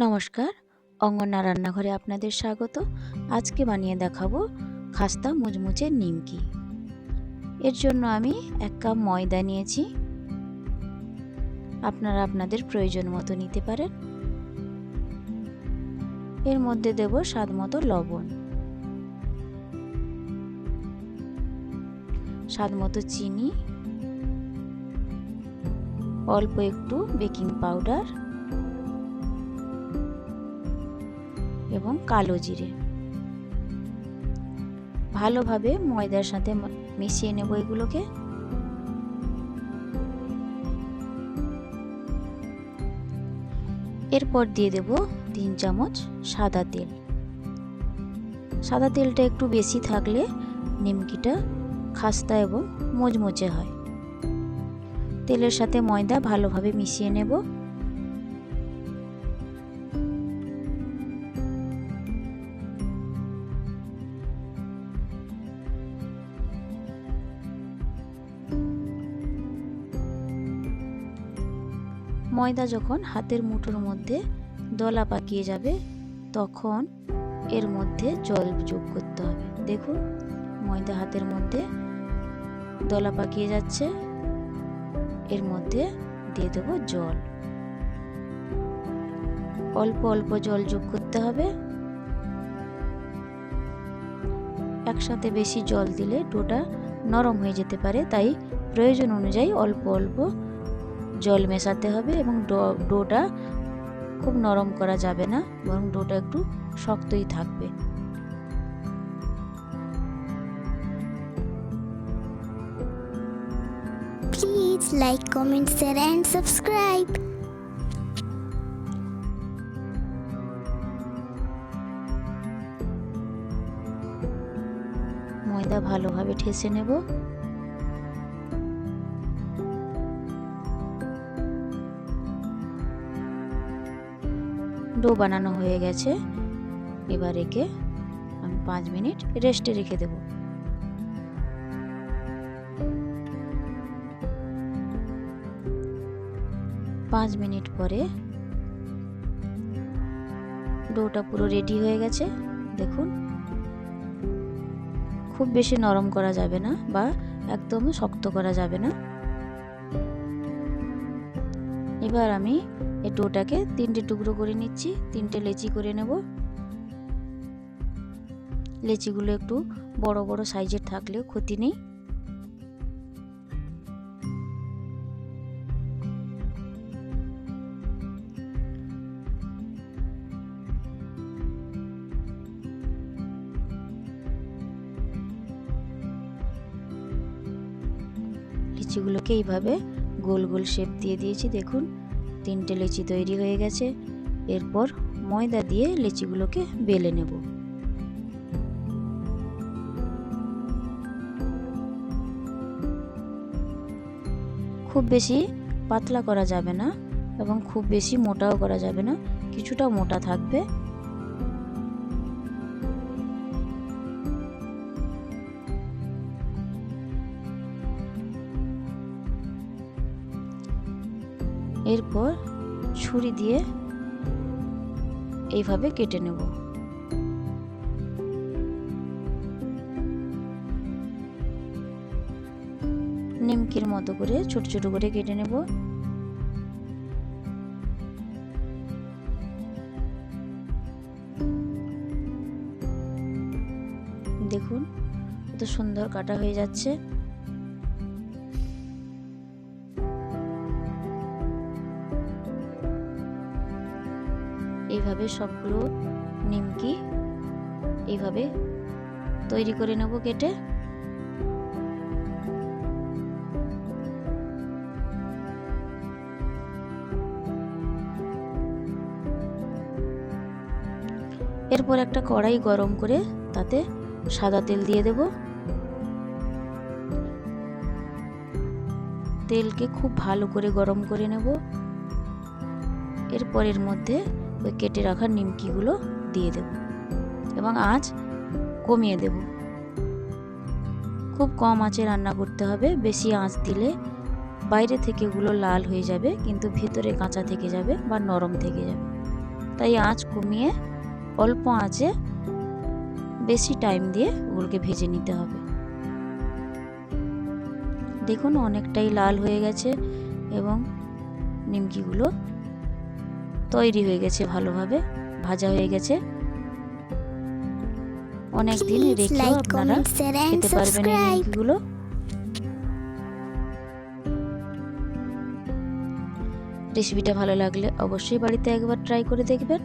নমস্কার। অঙ্গনা রান্নাঘরে আপনাদের স্বাগত। আজকে বানিয়ে দেখাবো খাস্তা মুচমুচে নিমকি। এর জন্য আমি এক কাপ ময়দা নিয়েছি। আপনারা আপনাদের প্রয়োজন মতো নিতে পারেন। এর মধ্যে দেব স্বাদ মতো লবণ। স্বাদ মতো চিনি। অল্প একটু বেকিং পাউডার। এবং কালো জিরে। ভালোভাবে ময়দার সাথে মিশিয়ে নেব এগুলোকে। এরপর দিয়ে দেব তিন চামচ সাদা তেল। সাদা তেলটা একটু বেশি থাকলে নিমকিটা খাস্তা এবং মোচমোচে হয়। তেলের সাথে ময়দা ভালোভাবে মিশিয়ে নেব। ময়দা যখন হাতের মুঠোর মধ্যে দলা পাকিয়ে যাবে, তখন এর মধ্যে জল যোগ করতে হবে। দেখুন, ময়দা হাতের মধ্যে দলা পাকিয়ে যাচ্ছে, এর মধ্যে দিয়ে দেবো জল। অল্প অল্প জল যোগ করতে হবে। একসাথে বেশি জল দিলে ডোটা নরম হয়ে যেতে পারে, তাই প্রয়োজন অনুযায়ী অল্প অল্প জল মেশাতে হবে এবং ডোটা খুব নরম করা যাবে না বরং ডোটা একটু শক্তই থাকবে Please like, comment, share and subscribe. ময়দা ভালোভাবে ঠেসে নেব ডো বানানো হয়ে গেছে। এবার একে আমি পাঁচ মিনিট রেস্টে রেখে দেব। পাঁচ মিনিট পরে ডোটা পুরো রেডি হয়ে গেছে। দেখুন, খুব বেশি নরম করা যাবে না বা একদম শক্ত করা যাবে না। এবার আমি এই ডোটাকে তিনটে টুকরো করে নিচ্ছি, তিনটে লেচি করে নেব। লেচিগুলো একটু বড় বড় সাইজের থাকলেও ক্ষতি নেই। লিচিগুলোকে এইভাবে গোল গোল শেপ দিয়ে দিয়েছি, দেখুন। তিনটে লিচি তৈরি হয়ে গেছে। এরপর ময়দা দিয়ে লিচিগুলোকে বেলে নেব। খুব বেশি পাতলা করা যাবে না এবং খুব বেশি মোটাও করা যাবে না, কিছুটা মোটা থাকবে। এরপর ছুরি দিয়ে এইভাবে কেটে নেব। নিমকির মতো করে, ছোট ছোট করে কেটে নেব। দেখুন কত সুন্দর কাটা হয়ে যাচ্ছে। এইভাবে সবগুলো নিমকি এইভাবে তৈরি করে নেব কেটে। এরপর একটা কড়াই গরম করে তাতে সাদা তেল দিয়ে দেব। তেলকে খুব ভালো করে গরম করে নেব। এরপর এর মধ্যে ওই কেটে রাখা নিমকিগুলো দিয়ে দেব এবং আঁচ কমিয়ে দেব। খুব কম আঁচে রান্না করতে হবে, বেশি আঁচ দিলে বাইরে থেকে ওগুলো লাল হয়ে যাবে, কিন্তু ভেতরে কাঁচা থেকে যাবে বা নরম থেকে যাবে। তাই আঁচ কমিয়ে অল্প আঁচে বেশি টাইম দিয়ে ওগুলোকে ভেজে নিতে হবে। দেখুন অনেকটাই লাল হয়ে গেছে এবং নিমকিগুলো তৈরি হয়ে গেছে ভালোভাবে ভাজা হয়ে গেছে। অনেক দিন রেখে রেখেও আপনারা খেতে পারবেন এই নিমকিগুলো রেসিপিটা ভালো লাগলে অবশ্যই বাড়িতে একবার ট্রাই করে দেখবেন।